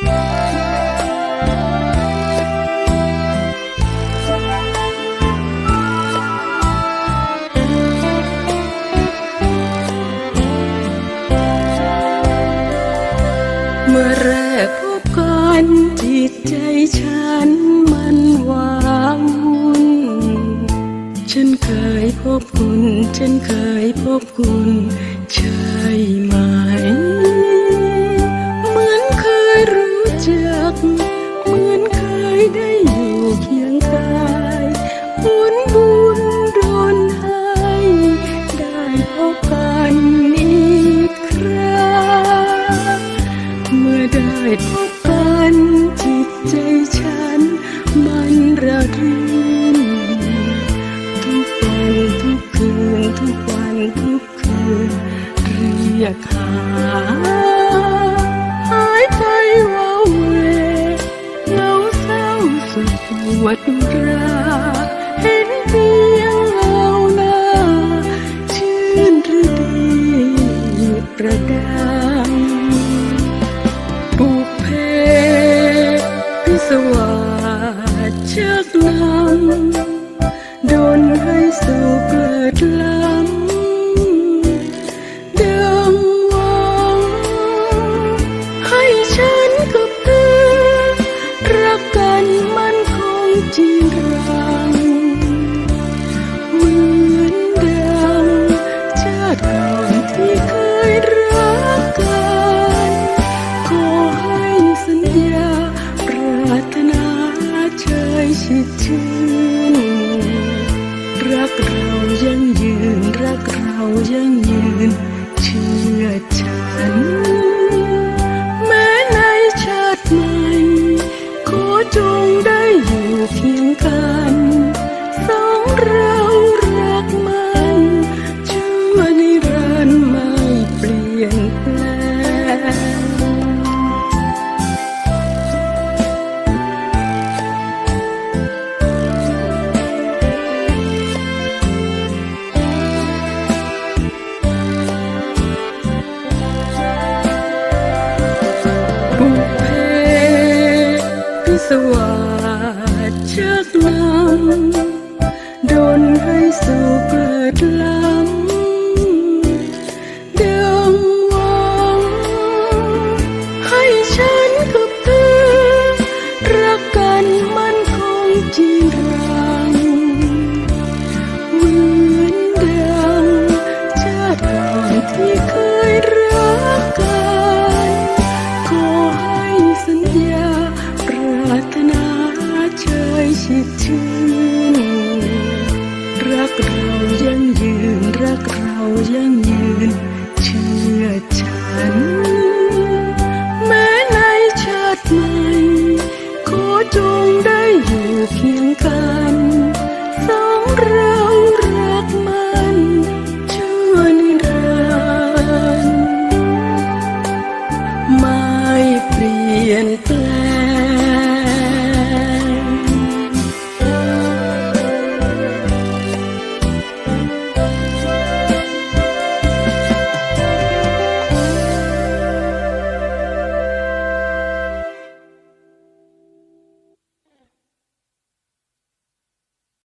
เมื่อแรกพบกันจิตใจฉันมันวางวุ่นฉันเคยพบคุณ ฉันเคยพบคุณ ใช่ไหม ระรื่นทุกวันทุกคืนทุกวันทุกคืนเรียกหาหายไปว้าเวเหงาเศร้าสุดปวดราเห็นเพียงเงาหน้าชื่นหรือดีประดังบุพเพพิสวา ดึงวงให้ฉันกับเธอรักกันมันคงจริงรังเหมือนดังชาติก่อนที่เคยรักกันขอให้สัญญาปรารถนาเชชิดชื่นรักเรายังยืนรักเรายังยืน คิดถึงรักเรายังยืน รักเรายังยืน เชื่อฉัน แม้ในชาติใหม่ขอจงได้อยู่เคียงกันสองเรารักมันชั่วนิรันดร์ไม่เปลี่ยนแปลง